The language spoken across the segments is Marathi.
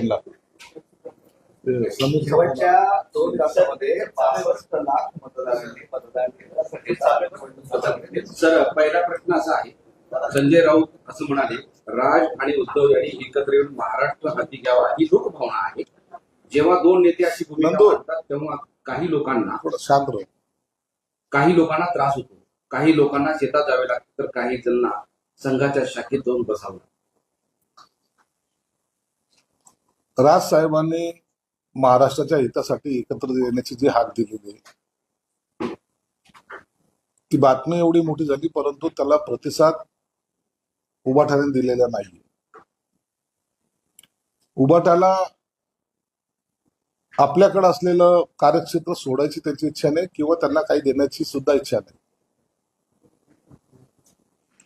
जिल्हा. शेवटच्या दोन तासामध्ये बासष्ट लाख मतदारांनी मतदान केलं सर पहिला प्रश्न असा आहे. संजय राऊत असं म्हणाले राज आणि उद्धव यांनी एकत्र येऊन महाराष्ट्र हाती घ्यावा ही लोकभावना आहे. जेव्हा दोन नेते अशी भूमिका. मांडतात तेव्हा काही लोकांना काही लोकांना त्रास होतो. काही लोकांना शेतात जावे लागते तर काही जणांना संघाच्या शाखेत जाऊन बसावं लागतं. राज साहेबांनी महाराष्ट्राच्या हितासाठी एकत्र येण्याची जी हाक दिलेली ती बातमी एवढी मोठी झाली परंतु त्याला प्रतिसाद उभाटाने दिलेला नाही उभाटाला आपल्याकडे असलेलं कार्यक्षेत्र सोडायची त्याची इच्छा नाही किंवा त्यांना काही देण्याची सुद्धा इच्छा नाही.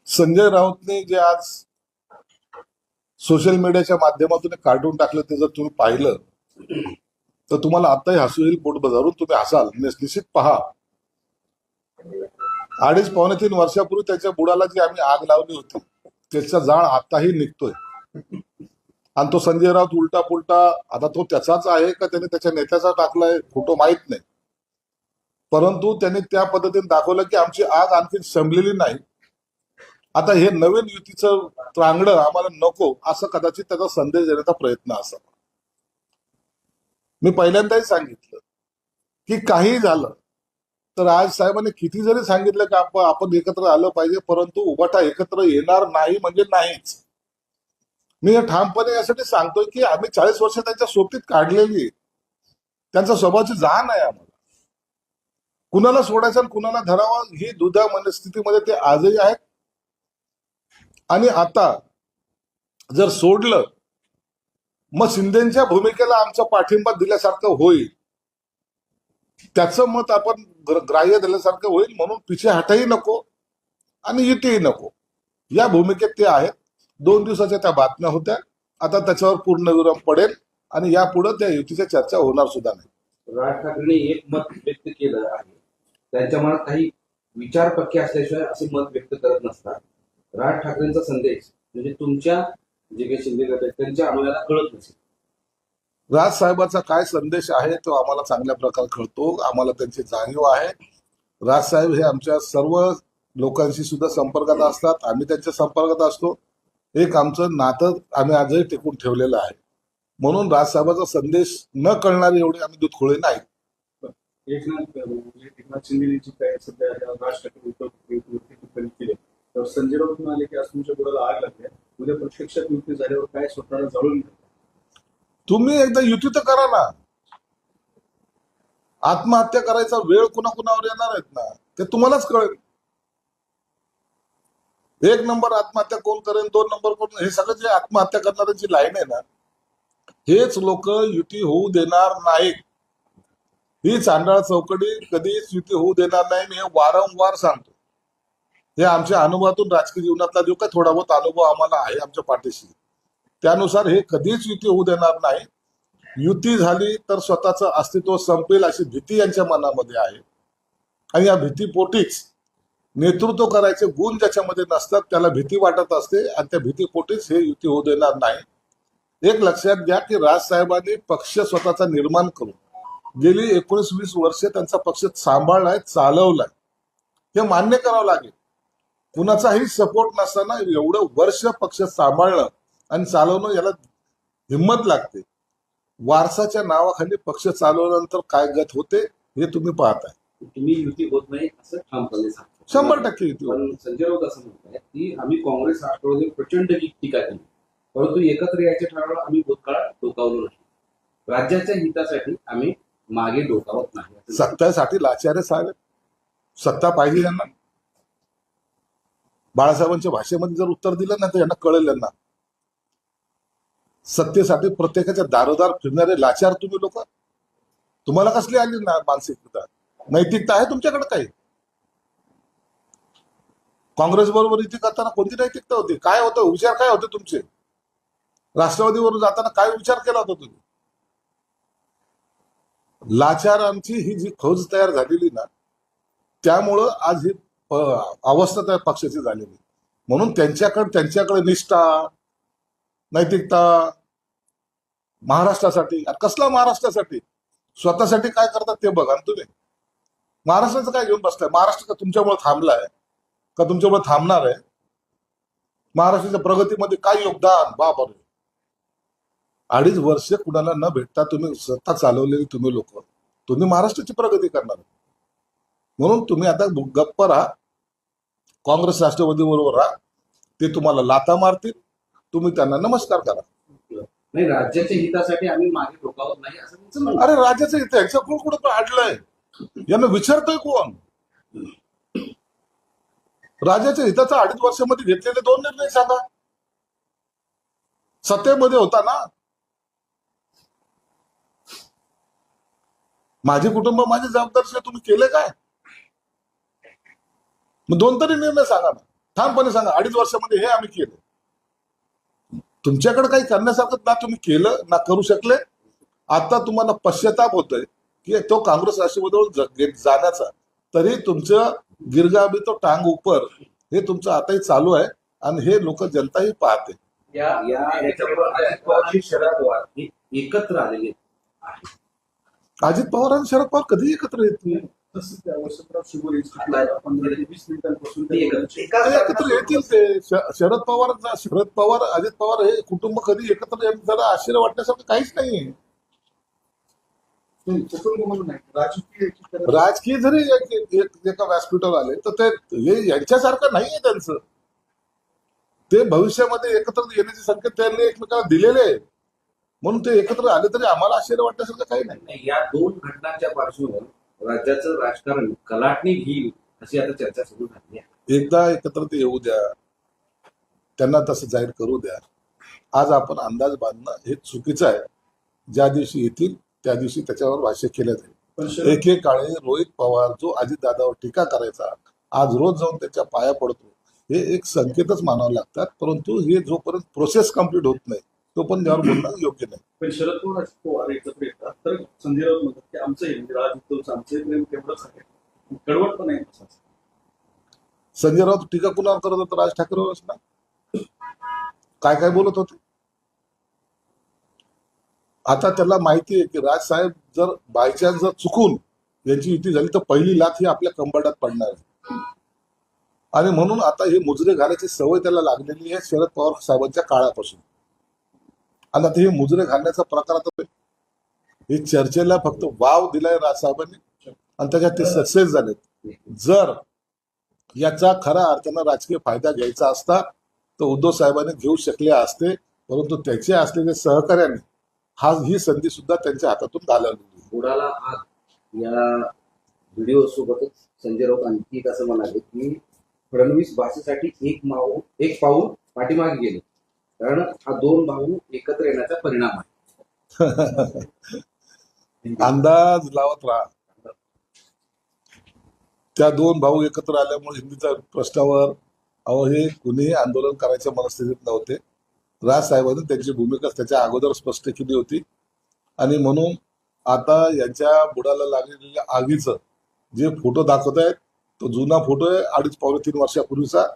संजय राऊतने जे आज सोशल मीडियाच्या माध्यमातून कार्टून टाकलं ते जर तुम्ही पाहिलं तर तुम्हाला आताही हसू येईल पोट बजारून तुम्ही हसाल. निश्चित पहा. अडीच पावणे तीन वर्षापूर्वी त्याच्या बुडाला जी आम्ही आग लावली होती त्याचा जाळ आताही निघतोय. आणि तो संजय राऊत उलटा पुलटा आता तो त्याचाच आहे का त्याने त्याच्या नेत्याचा टाकलाय फोटो माहीत नाही. परंतु त्यांनी त्या पद्धतीने दाखवलं की आमची आग आणखी संपलेली नाही. आता हे नवीन युतीचं त्रांगडं आम्हाला नको असं कदाचित त्याचा संदेश देण्याचा प्रयत्न असावा. मी पहिल्यांदाही सांगितलं की काही झालं तर आज साहेबांनी किती जरी सांगितलं की आपण आपण एकत्र आलं पाहिजे परंतु उभाटा एकत्र येणार नाही म्हणजे नाहीच. मी हे ठामपणे यासाठी सांगतोय की आम्ही चाळीस वर्ष त्यांच्या सोबतीत काढलेली त्यांचा त्यांच्या स्वभावाची जाण आहे आम्हाला. कुणाला सोडायचं आणि कुणाला धरावा ही दुधा मनस्थितीमध्ये ते आजही आहेत. आणि आता जर सोडलं मग शिंदेच्या भूमिकेला आमचा पाठिंबा दिल्यासारखं होईल. त्याचं मत आपण ग्राह्य दिल्यासारखं होईल म्हणून पिछे हटही नको आणि युतीही नको. या भूमिकेत ते आहेत. दोन दिवसाच्या त्या बातम्या होत्या. आता त्याच्यावर पूर्ण विराम पडेल आणि यापुढे त्या युतीच्या चर्चा होणार सुद्धा नाही. राज ठाकरेंनी एक मत व्यक्त केलं आहे. त्यांच्या मनात काही विचार पक्के असल्याशिवाय असे मत व्यक्त करत नसतात. राज ठाकरेंचा संदेश म्हणजे तुमच्या जे काही शिंदे गट आहेत त्यांच्या अनुयाला कळत नसेल. राज साहेबाचा काय संदेश आहे तो आम्हाला चांगल्या प्रकारे कळतो. आम्हाला त्यांची जाणीव आहे. राज साहेब हे आमच्या सर्व लोकांशी सुद्धा संपर्कात असतात. आम्ही त्यांच्या संपर्कात असतो. एक आमचं नातं आम्ही आजही टिकून ठेवलेलं आहे. म्हणून राज साहेबाचा संदेश न कळणारे एवढे आम्ही दुधखोळे नाही. एकनाथ जी काय सध्या राज ठाकरे केली तर संजय राऊत म्हणाले की आज तुमच्या बुडाला आग लागली उद्या प्रत्यक्षात युती झाल्यावर काय स्वतःला जळून तुम्ही एकदा युती तर करा ना. आत्महत्या करायचा वेळ कुणा कुणावर येणार आहेत ना? ते तुम्हालाच कळेल. एक नंबर आत्महत्या कोण करेल दोन नंबर कोण? हे सगळं जे आत्महत्या करणाऱ्यांची लाईन आहे ना हेच लोक युती होऊ देणार नाहीत. ही चांडाळ चौकडी कधीच युती होऊ देणार नाही. मी हे वारंवार सांगतो. हे आमच्या अनुभवातून राजकीय जीवनातला जो काही थोडा बहुत अनुभव आम्हाला आहे आमच्या पाठीशी त्यानुसार हे कधीच युती होऊ देणार नाही. युती झाली तर स्वतःचं अस्तित्व संपेल अशी भीती यांच्या मनामध्ये आहे. आणि या भीतीपोटीच नेतृत्व करायचे गुण ज्याच्यामध्ये नसतात त्याला भीती वाटत असते आणि त्या भीतीपोटीच हे युती होऊ देणार नाही. एक लक्षात घ्या की राजसाहेबांनी पक्ष स्वतःचा निर्माण करून गेली एकोणीस वीस वर्षे त्यांचा पक्ष सांभाळलाय चालवलाय. हे मान्य करावं लागेल. कुणाचाही सपोर्ट नसताना एवढं वर्ष पक्ष सांभाळणं आणि चालवणं याला हिंमत लागते. वारसाच्या नावाखाली पक्ष चालवल्यानंतर काय गत होते हे तुम्ही पाहताय. तुम्ही युती होत नाही असं ठामपणे सांगतो. शंभर टक्के युती. पण संजय राऊत असं म्हणतात की आम्ही काँग्रेस राष्ट्रवादी प्रचंड टीका केली. परंतु एकत्र यायचे ठरवलं आम्ही भूतकाळात डोकावलो नाही. राज्याच्या हितासाठी आम्ही मागे डोकावत नाही. सत्तासाठी लाचार्य साहेब. सत्ता पाहिजे यांना बाळासाहेबांच्या भाषेमध्ये जर उत्तर दिलं ना तर यांना कळेल यांना. सत्तेसाठी प्रत्येकाच्या दारोदार फिरणारे लाचार तुम्ही लोक. तुम्हाला कसली आली ना मानसिकता? नैतिकता आहे तुमच्याकडे काही? काँग्रेस बरोबर युती करताना कोणती नैतिकता होती? काय होतं? विचार काय होते तुमचे? राष्ट्रवादीवर जाताना काय विचार केला होता तुम्ही? लाचारांची ही जी फौज तयार झालेली ना त्यामुळं आज ही अवस्था त्या पक्षाची झालेली म्हणून त्यांच्याकडे त्यांच्याकडे निष्ठा नैतिकता महाराष्ट्रासाठी कसला महाराष्ट्रासाठी? स्वतःसाठी काय करतात ते बघा तुम्ही. महाराष्ट्राचं काय घेऊन बसताय? महाराष्ट्र का तुमच्यामुळे थांबलाय. का तुमच्यामुळे थांबणार आहे? महाराष्ट्राच्या प्रगतीमध्ये काय योगदान? बापरे अडीच वर्ष कुणाला न भेटता तुम्ही सत्ता चालवलेली तुम्ही लोक. तुम्ही महाराष्ट्राची प्रगती करणार. म्हणून तुम्ही आता गप्प राहा. काँग्रेस राष्ट्रवादी बरोबर राहा. ते तुम्हाला लाता मारतील. तुम्ही त्यांना नमस्कार करा. नाही राज्याच्या हितासाठी आम्ही मागे डोकावत नाही असं. अरे राज्याचं इथे ह्याचं कोण कुठं अडलंय यांना विचारतोय कोण? राज्याच्या हिताचा अडीच वर्षामध्ये घेतलेले दोन निर्णय सांगा. सत्तेमध्ये होता ना माझे कुटुंब माझी जबाबदारी तुम्ही केले काय? मग दोन तरी निर्णय सांगा ना. ठामपणे सांगा अडीच वर्षामध्ये हे आम्ही केलं. तुमच्याकडे काही करण्यासारखं ना तुम्ही केलं ना करू शकले. आता तुम्हाला पश्चाताप होतोय की तो काँग्रेस राष्ट्रवादीवर जाण्याचा. तरी तुमचं गिरगाबी तो टांग उपर. हे तुमचं आताही चालू आहे आणि हे लोक जनताही पाहते. या या याच्याबरोबर अजित पवार आणि शरद पवार एकत्र आलेले आहेत. अजित पवार आणि शरद पवार कधी एकत्र येतील तसंच त्या वसंतराव शिवोले इन्स्टिट्यूटला पंधरा ते वीस मिनिटांपासून ते एकत्र. ते एकाच ते एकत्र येतील ते श- शरद पवार शरद पवार अजित पवार हे कुटुंब कधी एकत्र जरा आश्चर्य वाटण्यासारखं काहीच नाहीये. कुटुंब म्हणून नाही राजकीय एकीकरण राजकीय जरी एक- एक- एक- एका व्यासपीठावर आले तर ते हे यांच्यासारखं नाहीये त्यांचं. ते भविष्यामध्ये एकत्र येण्याचे संकेत त्यांनी एकमेकांना दिलेले म्हणून ते एकत्र आले तरी आम्हाला आश्चर्य वाटण्यासारखं काही नाही. नाही, या दोन घटनांच्या पार्श्वभूमीवर राज्याचं राजकारण कलाटणी घेईल अशी आता चर्चा सुरू झाली आहे. एकदा एकत्र ते येऊ द्या. त्यांना तसं जाहीर करू द्या. आज आपण अंदाज बांधणं हे चुकीचं आहे. ज्या दिवशी येतील त्या दिवशी त्याच्यावर भाष्य केलं जाईल. एकेकाळी रोहित पवार जो अजितदादावर टीका करायचा आज रोज जाऊन त्याच्या पाया पडतो हे एक संकेतच मानावं लागतात. परंतु हे जोपर्यंत प्रोसेस कंप्लीट होत नाही तोपर्यंत यावर बोलणं योग्य नाही. पण शरद पवार अजित पवार एकत्र येतात. तर संजय राऊत म्हणतात की आमचंही म्हणजे राज उद्धवचं आमचंही प्रेम तेवढंच आहे. कडवट पण आहे. संजय राऊत टीका कुणावर करत होता? राज ठाकरेवरच ना? काय काय बोलत होते? आता त्याला माहिती आहे की राज साहेब जर बायचान्स जर चुकून यांची युती झाली तर पहिली लाथ ही आपल्या कंबरडात पडणार आहे. आणि म्हणून आता हे मुजरे घालायची सवय त्याला लागलेली आहे शरद पवार साहेबांच्या काळापासून. आणि आता हे मुजरे घालण्याचा प्रकार आता हे चर्चेला फक्त वाव दिलाय राजसाहेबांनी आणि त्याच्यात ते सक्सेस झालेत. जर याचा खरा अर्थानं राजकीय फायदा घ्यायचा असता तर उद्धव साहेबांनी घेऊ शकले असते परंतु त्याचे असलेले सहकार्याने हा ही संधी सुद्धा त्यांच्या हातातून घालवली बुडाला हात या व्हिडिओ सोबतच संजय राऊत आणखी एक असं म्हणाले की फडणवीस भाषेसाठी एक माऊ एक पाऊल पाठीमागे गेले. कारण हा दोन भाऊ एकत्र येण्याचा परिणाम आहे. अंदाज लावत राहा. त्या दोन भाऊ एकत्र आल्यामुळे हिंदीच्या प्रश्नावर अहो हे कुणीही आंदोलन करायच्या मनस्थितीत नव्हते. राज साहेबांनी त्यांची भूमिका त्याच्या अगोदर स्पष्ट केली होती. आणि म्हणून आता यांच्या बुडाला लागलेल्या आगीचं जे फोटो दाखवत आहेत तो जुना फोटो आहे अडीच पावणे तीन वर्षापूर्वीचा.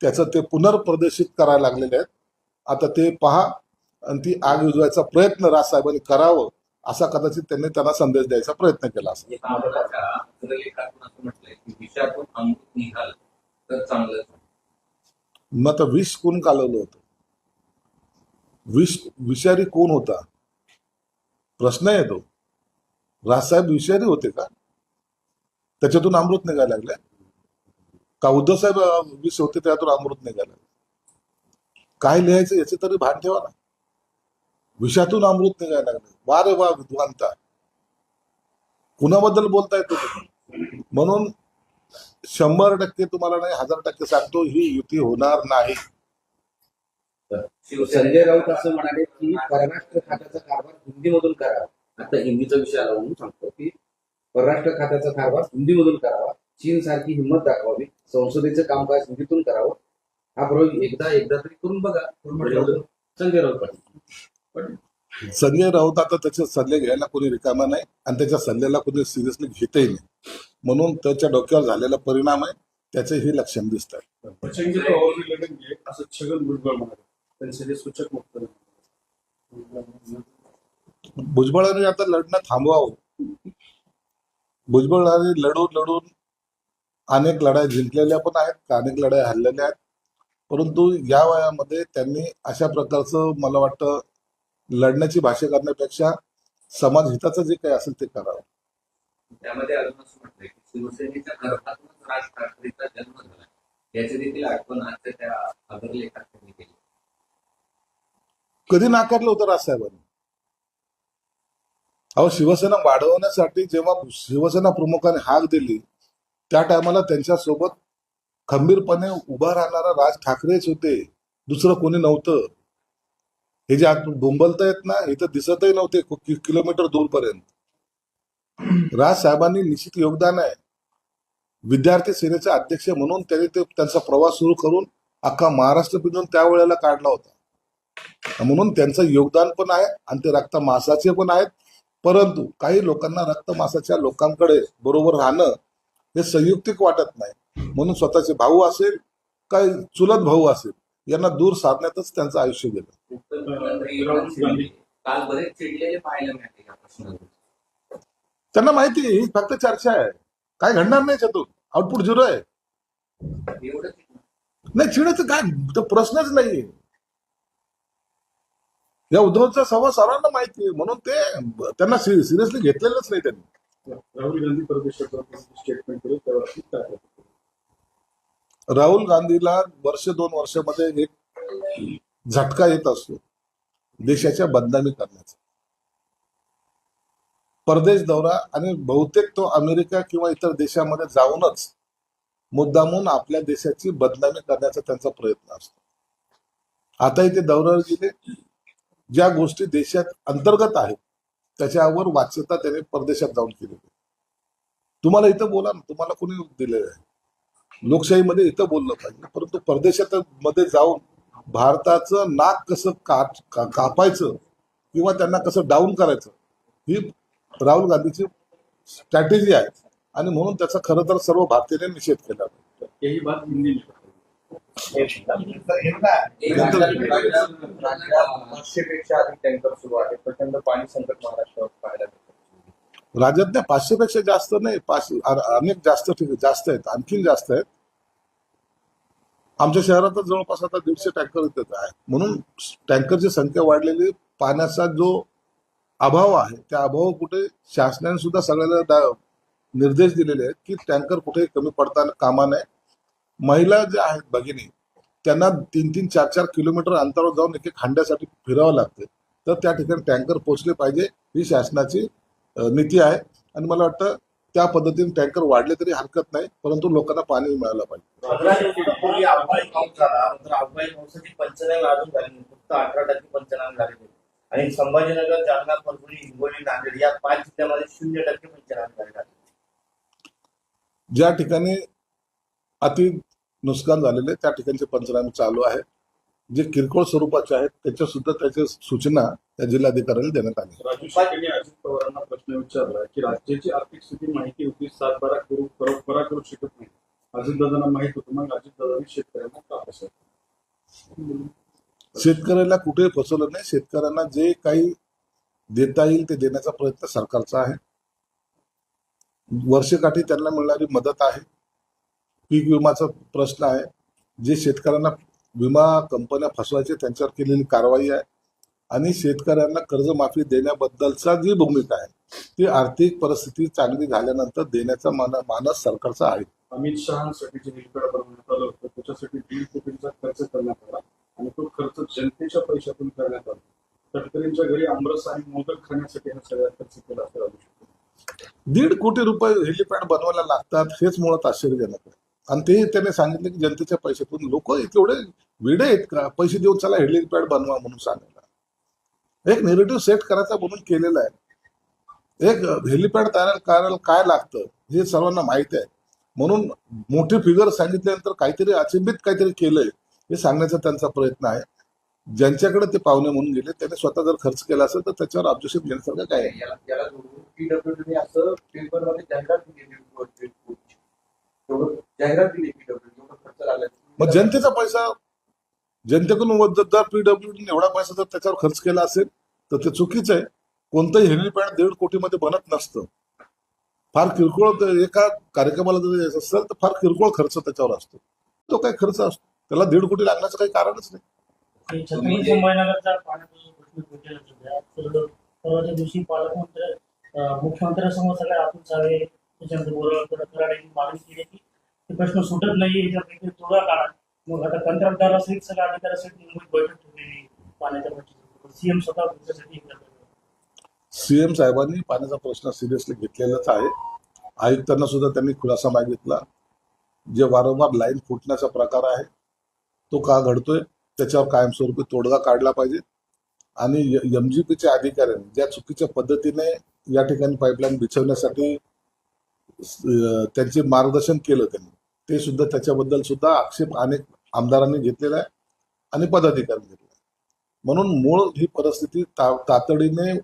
त्याचं ते पुनर्प्रदर्शित करायला लागलेले आहेत. आता ते पहा आणि ती आग विझवायचा प्रयत्न राज साहेबांनी करावं असा कदाचित त्यांनी त्यांना संदेश द्यायचा प्रयत्न केला असेल. मग आता विष कोण कालवलं होतं? विष विषारी कोण होता? प्रश्न येतो राजसाहेब विषारी होते का? त्याच्यातून अमृत निघायला लागले? का उद्धव साहेब विष होते त्यातून अमृत निघालं काय लिहायचं याचे तरी भान ठेवा ना. विषातून अमृत निघायला लागलं. वा रे वा विद्वानता कुणाबद्दल बोलताय तुम्ही? म्हणून शंभर टक्के तुम्हाला नाही हजार टक्के सांगतो ही युती होणार नाही. संजय राऊत असं म्हणाले की परराष्ट्र खात्याचा कारभार हिंदीमधून करावा आता हिंदीचा विषय आला म्हणून सांगतो की परराष्ट्र खात्याचा कारभार हिंदीमधून करावा. चीन सारखी हिंमत दाखवावी. संसदेचं कामकाज हिंदीतून करावं. हा प्रयोग एकदा एकदा तरी करून बघा. संजय राऊत पाटील. संजय राऊत आता त्याचे सल्ले घ्यायला कोणी रिकामा नाही आणि त्याच्या सल्ल्याला कोणी सिरियसली घेतही नाही. म्हणून त्याच्या डोक्यावर झालेला परिणाम आहे. त्याचे हे लक्षण दिसत आहे प्रचंड ओव्हर लढण घे असं छगन भुजबळ म्हणाले. त्यांचे जे सूचक वक्तव्य भुजबळांनी आता लढणं थांबवावं. भुजबळांनी लढून लढून अनेक लढाई जिंकलेल्या पण आहेत अनेक लढाई हरलेल्या आहेत. परंतु या वयामध्ये त्यांनी अशा प्रकारचं मला वाटतं लढण्याची भाषा करण्यापेक्षा समाज हिताचं जे काही असेल ते करावं. त्यामध्ये अजून असं म्हटलंय की शिवसेनेच्या गर्भातूनच राज ठाकरेचा जन्म झाला. याची देखील आठवण आजच्या त्या अग्रलेखात त्यांनी केली कधी नाकारलं होतं राजसाहेबांनी अहो शिवसेना वाढवण्यासाठी जेव्हा शिवसेना प्रमुखाने हाक दिली त्या टायमाला त्यांच्यासोबत खंबीरपणे उभा राहणारा राज ठाकरेच होते. दुसरं कोणी नव्हतं. हे जे डोंबलता बोंबलतायत ना हे तर दिसतही नव्हते किलोमीटर दूरपर्यंत. राज साहेबांनी निश्चित योगदान आहे. विद्यार्थी सेनेचे अध्यक्ष म्हणून त्यांनी ते त्यांचा प्रवास सुरू करून अख्खा महाराष्ट्र पिंजून त्यावेळेला काढला होता. म्हणून त्यांचं योगदान पण आहे आणि ते रक्त मासाचे पण आहेत. परंतु काही लोकांना रक्त मासाच्या लोकांकडे बरोबर राहणं हे संयुक्तिक वाटत नाही. म्हणून स्वतःचे भाऊ असेल काय चुलत भाऊ असेल यांना दूर साधण्यातच त्यांचं आयुष्य गेलं. काल बरेच त्यांना माहिती ही फक्त चर्चा आहे. काय घडणार नाही त्यातून आउटपुट झिरो आहे. नाही चिडायचं काय? तो प्रश्नच नाही या उद्धवचा सभा सर्वांना माहिती म्हणून ते त्यांना सिरियसली घेतलेलंच नाही त्यांनी. राहुल गांधी स्टेटमेंट केलं तेव्हा ती काय होतं? राहुल गांधीला वर्ष दोन वर्षामध्ये एक झटका येत असतो. देशाच्या बदनामी करण्याचा. परदेश दौरा आणि बहुतेक तो अमेरिका किंवा इतर देशामध्ये जाऊनच मुद्दामून आपल्या देशाची बदनामी करण्याचा त्यांचा प्रयत्न असतो. आताही ते दौऱ्यावर गेले. ज्या गोष्टी देशात अंतर्गत आहेत त्याच्यावर वाच्यता त्याने परदेशात जाऊन केलेली तुम्हाला इथं बोला ना तुम्हाला कोणी दिलेलं आहे? लोकशाहीमध्ये इथं बोललं पाहिजे परंतु परदेशात मध्ये जाऊन भारताचं नाक कसं काट का- कापायचं किंवा त्यांना कसं डाऊन करायचं ही राहुल गांधीची स्ट्रॅटेजी आहे. आणि म्हणून त्याचा खरं तर सर्व भारतीयांनी निषेध केला. पाचशेपेक्षा अधिक टँकर सुरू आहे प्रचंड पाणी संकट महाराष्ट्रावर पाहायला मिळतं. राज्यात नाही पाचशेपेक्षा जास्त नाही पाचशे अनेक जास्त जास्त आहेत आणखीन जास्त आहेत. आमच्या शहरातच जवळपास आता दीडशे टँकर येत म्हणून टँकरची संख्या वाढलेली पाण्याचा जो अभाव आहे त्या अभाव कुठे शासनाने सुद्धा सगळ्याला निर्देश दिलेले आहेत की टँकर कुठेही कमी पडता कामा नये. महिला ज्या आहेत भगिनी त्यांना तीन तीन चार चार किलोमीटर अंतरावर जाऊन एक एक हांड्यासाठी फिरावं लागते. तर त्या ठिकाणी टँकर पोहोचले पाहिजे ही शासनाची नीती आहे. आणि मला वाटतं त्या पद्धतीने टँकर वाढले तरी हरकत नाही परंतु लोकांना पाणी मिळालं पाहिजे. आणि संभाजीनगर जालना परभणी हिंगोली नांदेड या पाच जिल्ह्यामध्ये शून्य टक्के पंचनामे. ज्या ठिकाणी अति नुकसान झालेले त्या ठिकाणचे पंचनामे चालू आहे जे किरकोळ स्वरूपाचे आहेत त्याच्या सुद्धा त्याच्या सूचना त्या जिल्हाधिकाऱ्यांना देण्यात आली पवारांना प्रश्न विचारला की राज्याची आर्थिक स्थिती माहिती होती सातबारा करू करू- बरा करू शकत नाही. अजितदादांना माहीत होतं मग अजितदादांनी शेतकऱ्यांना का फसवलं? शेतकऱ्याला कुठेही फसवलं नाही. शेतकऱ्यांना जे काही देता येईल ते देण्याचा प्रयत्न सरकारचा आहे. वर्षकाठी त्यांना मिळणारी मदत आहे. पीक विमाचा प्रश्न आहे. जे शेतकऱ्यांना विमा कंपन्या फसवायचे त्यांच्यावर केलेली कारवाई आहे. आणि शेतकऱ्यांना कर्जमाफी देण्याबद्दलचा जी भूमिका आहे ती आर्थिक परिस्थिती चांगली झाल्यानंतर देण्याचा मान मानस सरकारचा आहे. अमित शहासाठी जे हेलिपॅड बनवण्यात आलं होतं त्याच्यासाठी दीड कोटींचा खर्च करण्यात आला आणि तो खर्च जनतेच्या पैशातून करण्यात आला. तटकरींच्या घरी आमरस आणि मोदक खाण्यासाठी हा सगळा खर्च केला असं राजू शेट्टी दीड कोटी रुपये हेलिपॅड बनवायला लागतात हेच मुळात आश्चर्यजनक आहे. आणि ते त्याने सांगितलं की जनतेच्या पैशातून लोक तेवढे वेडे आहेत का? पैसे देऊन चला हेलिपॅड बनवा म्हणून सांगायला एक नेरेटिव्ह सेट करायचा म्हणून केलेला आहे. एक हेलिपॅड तयार करायला काय लागतं हे सर्वांना माहिती आहे. म्हणून मोठी फिगर सांगितल्यानंतर काहीतरी अचंबित काहीतरी केलंय हे सांगण्याचा त्यांचा प्रयत्न आहे. ज्यांच्याकडे ते पाहुणे म्हणून गेले त्याने स्वतः जर खर्च केला असेल तर त्याच्यावर ऑब्जेक्शन घेण्यासारखं काय मग जनतेचा पैसा जनतेकडून व- जर पीडब्ल्यूडीने एवढा पैसा जर त्याच्यावर खर्च केला असेल तर ते चुकीचं आहे. कोणतंही हेनरी हेलिपॅड दीड कोटीमध्ये बनत नसतं. फार किरकोळ एका कार्यक्रमाला जर यायचं असेल तर फार किरकोळ खर्च त्याच्यावर असतो. तो काही खर्च असतो. त्याला दीड कोटी लागण्याचं काही कारणच नाही. दिवशी पालकमंत्री मुख्यमंत्र्यांसमोर सगळ्या आपण सावे त्याच्यानंतर मागणी केली की प्रश्न सुटत नाही याच्यापैकी तोडगा काढा. मग आता कंत्राटदारासहित सगळ्या असेल मुंबईत बैठक ठेवलेली पाण्याच्या प्रश्नाची सीएम स्वतः तुमच्यासाठी सीएम साहेबांनी पाण्याचा प्रश्न सिरियसली घेतलेलाच आहे. आयुक्तांना सुद्धा त्यांनी खुलासा मागितला. जे वारंवार लाईन फुटण्याचा प्रकार आहे तो का घडतोय त्याच्यावर कायमस्वरूपी तोडगा काढला पाहिजे. आणि एमजीपीच्या अधिकाऱ्यांनी ज्या चुकीच्या पद्धतीने या ठिकाणी पाईपलाईन बिछवण्यासाठी त्यांचे मार्गदर्शन केलं त्यांनी ते सुद्धा त्याच्याबद्दल सुद्धा आक्षेप अनेक आमदारांनी घेतलेला आहे आणि पदाधिकारी घेतला आहे. म्हणून मूळ ही परिस्थिती ता- तातडीने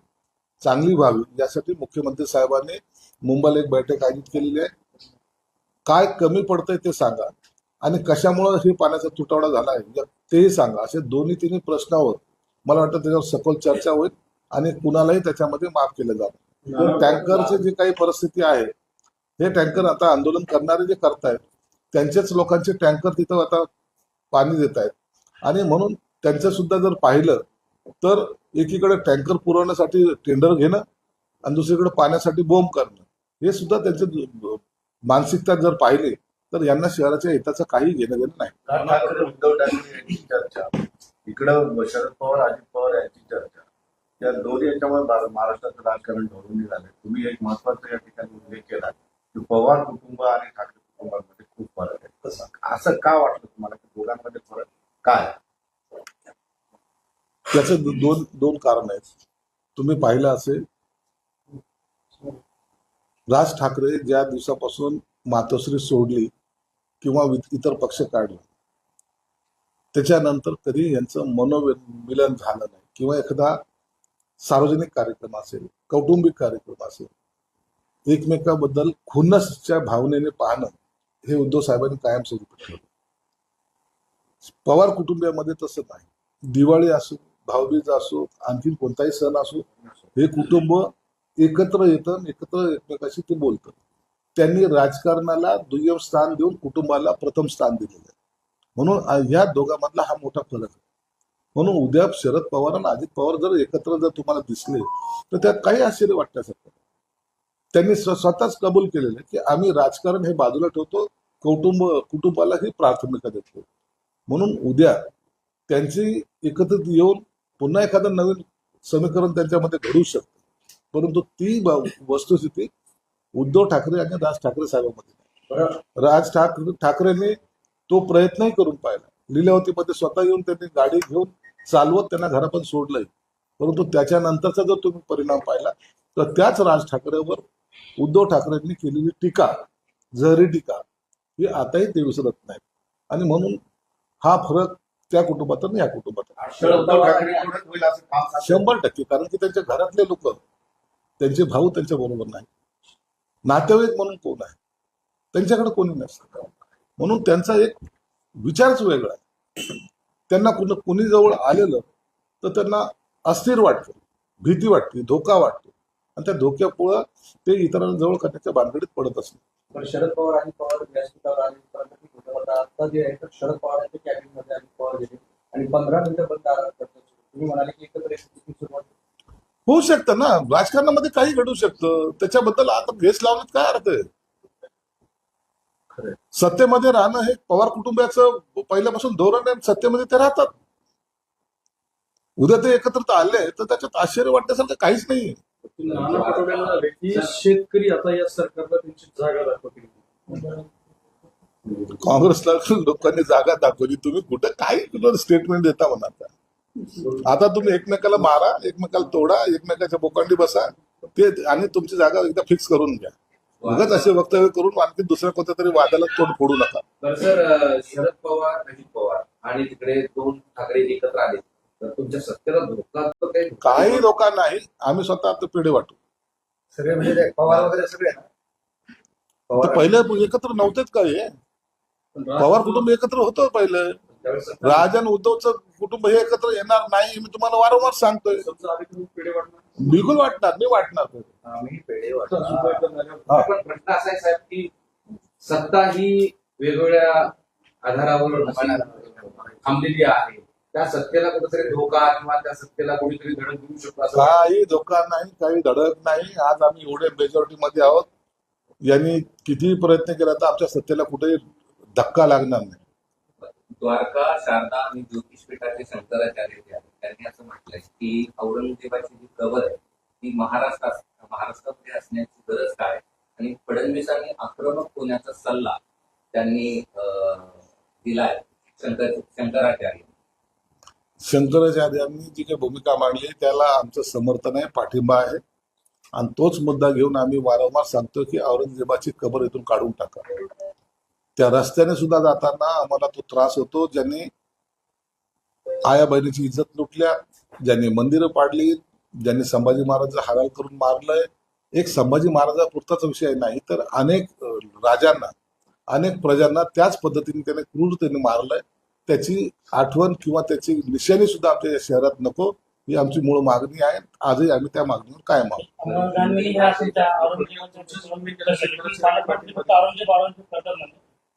चांगली व्हावी यासाठी मुख्यमंत्री साहेबांनी मुंबईला एक बैठक आयोजित केलेली आहे. काय कमी पडतंय ते सांगा आणि कशामुळे हे पाण्याचा तुटवडा झाला आहे तेही सांगा. असे दोन्ही तिन्ही प्रश्नावर मला वाटतं त्याच्यावर सखोल चर्चा होईल आणि कुणालाही त्याच्यामध्ये माफ केलं जाईल टँकरचे जे काही परिस्थिती आहे हे टँकर आता आंदोलन करणारे जे करतायत त्यांच्याच लोकांचे टँकर तिथं आता पाणी देत आहेत. आणि म्हणून त्यांचं सुद्धा जर पाहिलं तर एकीकडे टँकर पुरवण्यासाठी टेंडर घेणं आणि दुसरीकडे पाण्यासाठी बोंब करणं हे सुद्धा त्यांचे मानसिकता जर पाहिली तर यांना शहराच्या हिताचं काही घेणं देणं नाही. उद्धव ठाकरे यांची चर्चा इकडं शरद पवार अजित पवार यांची चर्चा या दोन्ही याच्यामुळे महाराष्ट्राचं राजकारण ढोरून निघालं तुम्ही एक महत्त्वाचा या ठिकाणी उल्लेख केला की पवार कुटुंब आणि ठाकरे कुटुंबामध्ये खूप फरक आहे. कसं असं का वाटलं तुम्हाला की दोघांमध्ये फरक काय? त्याचे दोन दोन कारण आहेत. तुम्ही पाहिलं असेल राज ठाकरे ज्या दिवसापासून मातोश्री सोडली किंवा इतर पक्ष काढले त्याच्यानंतर कधी यांचं मनोमिलन झालं नाही किंवा एखादा सार्वजनिक कार्यक्रम असेल कौटुंबिक कार्यक्रम असेल एकमेकाबद्दल खुन्नसच्या भावनेने पाहणं हे उद्धव साहेबांनी कायमस्वरूपी ठेवलं. पवार कुटुंबियामध्ये तसं नाही. दिवाळी असो भाऊबीज असो आणखी कोणताही सण असो हे कुटुंब एकत्र येतं एकत्र एकमेकाशी ते बोलतं त्यांनी राजकारणाला दुय्यम स्थान देऊन कुटुंबाला प्रथम स्थान दिलेलं आहे. म्हणून ह्या दोघांमधला हा मोठा फरक आहे. म्हणून उद्या शरद पवार आणि अजित पवार जर एकत्र जर तुम्हाला दिसले तर त्यात काही आश्चर्य वाटण्यासारखं त्यांनी स्वतःच कबूल केलेलं आहे की आम्ही राजकारण हे बाजूला ठेवतो कौटुंब कुटुंबाला ही प्राथमिकता देतो. म्हणून उद्या त्यांची एकत्रित येऊन पुन्हा एखादं नवीन समीकरण त्यांच्यामध्ये घडू शकतं. परंतु ती वस्तुस्थिती उद्धव ठाकरे आणि राज ठाकरे साहेबांमध्ये राज ठाकरे ठाकरेंनी तो प्रयत्नही करून पाहिला. लिलावतीमध्ये स्वतः येऊन त्यांनी गाडी घेऊन चालवत त्यांना घरापर्यंत सोडलंय. परंतु त्याच्यानंतरचा जर तुम्ही परिणाम पाहिला तर त्याच राज ठाकरेवर उद्धव ठाकरेंनी केलेली टीका जहरी टीका ही आताही ते विसरत नाहीत आणि म्हणून हा फरक त्या कुटुंबात आणि या कुटुंबात शंभर टक्के कारण की त्यांच्या घरातले लोक त्यांचे भाऊ त्यांच्या बरोबर नाही. नातेवाईक म्हणून कोण आहे? त्यांच्याकडे कोणी नसतं म्हणून त्यांचा एक विचारच वेगळा आहे. त्यांना कुण कुणी जवळ आलेलं तर त्यांना अस्थिर वाटतं भीती वाटते धोका वाटतो. आणि त्या धोक्यापुळं ते इतरांना जवळ करण्याच्या भानगडीत पडत असतात. पण शरद पवार आणि पवार व्यासपीठावर आता जे आहे तर शरद पवारांच्या कॅबिनेटमध्ये आणि पवार गेले आणि पंधरा मिनिटं बंद आला करतात तुम्ही म्हणाले की एकत्र येण्याची सुरुवात होऊ शकतं ना. राजकारणामध्ये काही घडू शकतं. त्याच्याबद्दल आता भेस लावण्यात काय अर्थ आहे? सत्तेमध्ये राहणं हे पवार कुटुंबाचं पहिल्यापासून धोरण आहे सत्तेमध्ये ते राहतात. उद्या ते एकत्रित आले तर त्याच्यात आश्चर्य वाटण्यासारखं काहीच नाही नाना पटोले की शेतकरी आता या सरकारला त्यांची जागा दाखवतील. काँग्रेसला लोकांनी जागा दाखवली. तुम्ही कुठं काही स्टेटमेंट देता म्हणा आता? आता तुम्ही एकमेकाला मारा एकमेकाला तोडा एकमेकाच्या बोकांडी बसा. ते आणि तुमची जागा एकदा फिक्स करून घ्या. उगाच असे वक्तव्य करून आणखी दुसऱ्या कोणत्या तरी वादाला तोंड फोडू नका. तर सर शरद पवार अजित पवार आणि तिकडे दोन ठाकरे एकत्र आले तर तुमच्या सत्तेला धोका तर काही काही लोक नाही. आम्ही स्वतः आता पिढे वाटू. सगळे म्हणजे पवार वगैरे सगळे? ना तर पहिले एकत्र नव्हतेच का हे पण पवार कुटुंब एकत्र होतं पहिलं. राजन उद्धवचं कुटुंब हे एकत्र येणार नाही मी तुम्हाला वारंवार सांगतोय. समजा आम्ही पेढे वाटणार? बिलकुल वाटणार मी वाटणार. प्रश्न असा आहे साहेब की सत्ता ही वेगवेगळ्या आधारावर थांबलेली आहे. त्या सत्तेला कुठेतरी धोका किंवा त्या सत्तेला कोणीतरी धडक देऊ शकतो असं काही धोका नाही काही धडक नाही. आज आम्ही एवढे मेजॉरिटी मध्ये आहोत. यांनी कितीही प्रयत्न केला तर आमच्या सत्तेला कुठेही धक्का लागणार नाही. द्वारका शारदा आणि ज्योतिषपीठाचे शंकराचार्य जे आहेत त्यांनी असं म्हटलंय की औरंगजेबाची जी कबर आहे ती महाराष्ट्रात महाराष्ट्रामध्ये असण्याची गरज काय? आणि फडणवीसांनी आक्रमक होण्याचा सल्ला त्यांनी दिलाय शंकर शंकराचार्य. शंकराचार्यांनी जी काही भूमिका मांडली त्याला आमचं समर्थन आहे पाठिंबा आहे. आणि तोच मुद्दा घेऊन आम्ही वारंवार सांगतो की औरंगजेबाची कबर इथून काढून टाका. त्या रस्त्याने सुद्धा जाताना आम्हाला तो त्रास होतो. ज्यांनी आया बहिणीची इज्जत लुटल्या ज्यांनी मंदिरं पाडली ज्यांनी संभाजी महाराज हराल करून मारलंय. एक संभाजी महाराजापुरताच विषय नाही तर अनेक राजांना अनेक प्रजांना त्याच पद्धतीने त्याने क्रूरतेने मारलंय. त्याची आठवण किंवा त्याची निशाणी सुद्धा आमच्या या शहरात नको. ही आमची मूळ मागणी आहे. आजही आम्ही त्या मागणीवर कायम आहोत.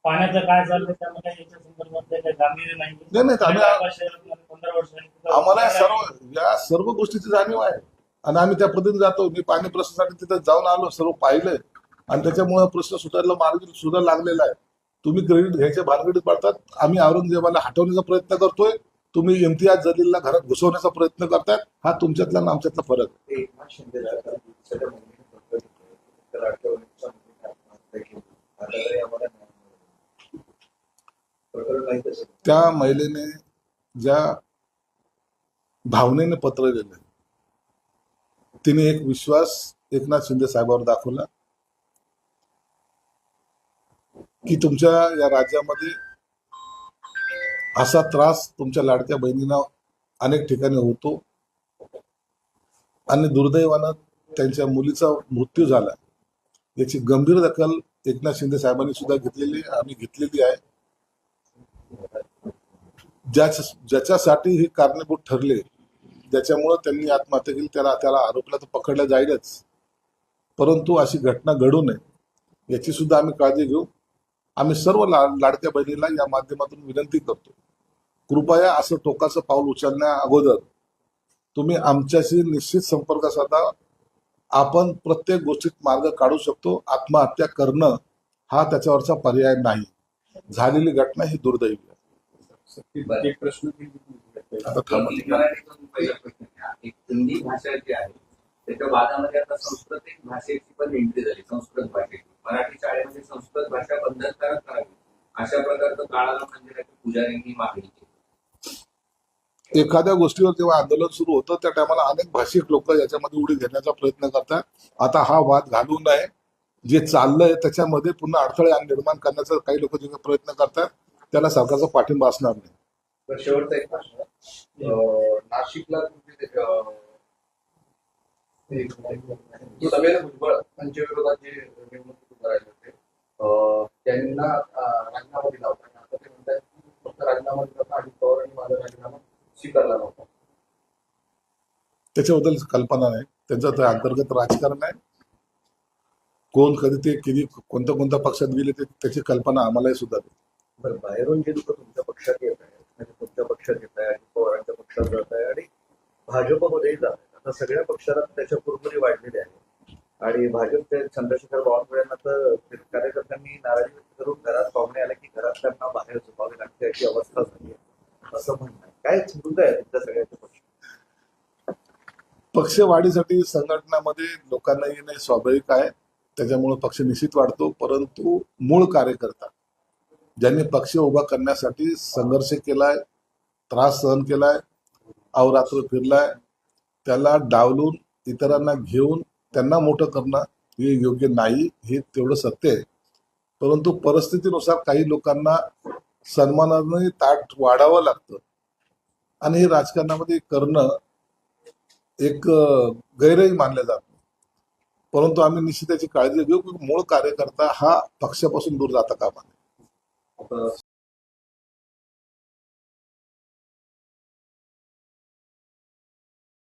पाण्याचं काय आम्हाला सर्व या सर्व गोष्टीची जाणीव आहे. आणि आम्ही त्या पद्धतीने जातो. मी पाणी प्रश्नासाठी तिथे जाऊन आलो सर्व पाहिलंय. आणि त्याच्यामुळे प्रश्न सुटायला मार्ग सुद्धा लागलेला आहे. तुम्ही क्रेडिट घ्यायच्या भानगडीत पडतात. आम्ही औरंगजेबाला हटवण्याचा प्रयत्न करतोय. तुम्ही इम्तियाज जलीलला घरात घुसवण्याचा प्रयत्न करताय. हा तुमच्यातला आणि आमच्यातला फरक. त्या महिलेने ज्या भावनेने पत्र लिहिलं तिने एक विश्वास एकनाथ शिंदे साहेबांवर दाखवला. की तुमच्या या राज्यामध्ये असा त्रास तुमच्या लाडक्या बहिणींना अनेक ठिकाणी होतो आणि दुर्दैवानं त्यांच्या मुलीचा मृत्यू झाला. याची गंभीर दखल एकनाथ शिंदे साहेबांनी सुद्धा घेतलेली आम्ही घेतलेली आहे. ज्याच ज्याच्यासाठी हे कारणीभूत ठरले ज्याच्यामुळं त्यांनी आत्महत्या केली त्याला त्याला आरोपला तर पकडलं जाईलच. परंतु अशी घटना घडू नये याची सुद्धा आम्ही काळजी घेऊ. आम्ही सर्व ला लाडक्या बहिणीला या माध्यमातून विनंती करतो. कृपया असं टोकाचं पाऊल उचलण्या अगोदर तुम्ही आमच्याशी निश्चित संपर्क साधा. आपण प्रत्येक गोष्टीत मार्ग काढू शकतो. आत्महत्या करणं हा त्याच्यावरचा पर्याय नाही. झालेली घटना ही दुर्दैवी आहे. प्रश्न हिंदी भाषा जी आहे त्याच्या वादामध्ये आता संस्कृत भाषेची पण एंट्री झाली संस्कृत भाषेची. मराठी शाळेमध्ये संस्कृत भाषा बंधनकारक करावी अशा प्रकारचं काळाला मंदिराच्या पुजाऱ्यांनी मागणी केली एखाद्या गोष्टीवर जेव्हा आंदोलन सुरू होतं त्या टायमाला अनेक भाषिक लोक याच्यामध्ये उडी घेण्याचा प्रयत्न करतात आता हा वाद घालू नये जे चाललंय त्याच्यामध्ये पुन्हा अडथळे निर्माण करण्याचा काही लोक जे प्रयत्न करतात त्याला सरकारचा पाठिंबा असणार नाही तर शेवटचा एक प्रश्न अं, नाशिकला भुजबळ यांच्या विरोधात जे निवडणूक राहिले होते. त्यांना राजीनामा दिला होता आता ते म्हणतात की फक्त राजीनामा दिला होता आणि पवारांनी माझा राजीनामा स्वीकारला नव्हता. त्याच्याबद्दल कल्पना नाही. त्यांचं ते अंतर्गत राजकारण आहे. कोण कधी ते किती कोणत्या कोणत्या पक्षात गेले ते त्याची कल्पना आम्हालाही सुद्धा नाही. बरं बाहेरून जे लोक तुमच्या पक्षात येत आहेत म्हणजे तुमच्या पक्षात येत आहे आणि पवारांच्या पक्षात जात आहे आणि भाजपमध्ये जात आहे आता सगळ्या पक्षाला त्याच्या कुरमुरी वाढलेली आहे आणि भाजपचे चंद्रशेखर बावनकुळेंना तर कार्यकर्त्यांनी नाराजी व्यक्त करून घरात पाहुणे आले की घरात त्यांना बाहेर झोपावे लागते अशी अवस्था झाली आहे. असं म्हणणं काय मुद्दा आहे तुमच्या सगळ्याच्या पक्ष? वाढीसाठी संघटनामध्ये लोकांना येणे स्वाभाविक आहे. त्याच्यामुळे पक्ष निश्चित वाढतो परंतु मूळ कार्यकर्ता ज्यांनी पक्ष उभा करण्यासाठी संघर्ष केलाय त्रास सहन केलाय अवरात्र फिरलाय त्याला डावलून इतरांना घेऊन त्यांना मोठं करणं हे योग्य नाही हे तेवढं सत्य आहे. परंतु परिस्थितीनुसार काही लोकांना सन्मानाने ताट वाढावं लागतं. आणि हे राजकारणामध्ये करणं एक गैरही मानलं जात नाही. परंतु आम्ही निश्चित त्याची काळजी घेऊ की मूळ कार्यकर्ता हा पक्षापासून दूर जाता कामा नये.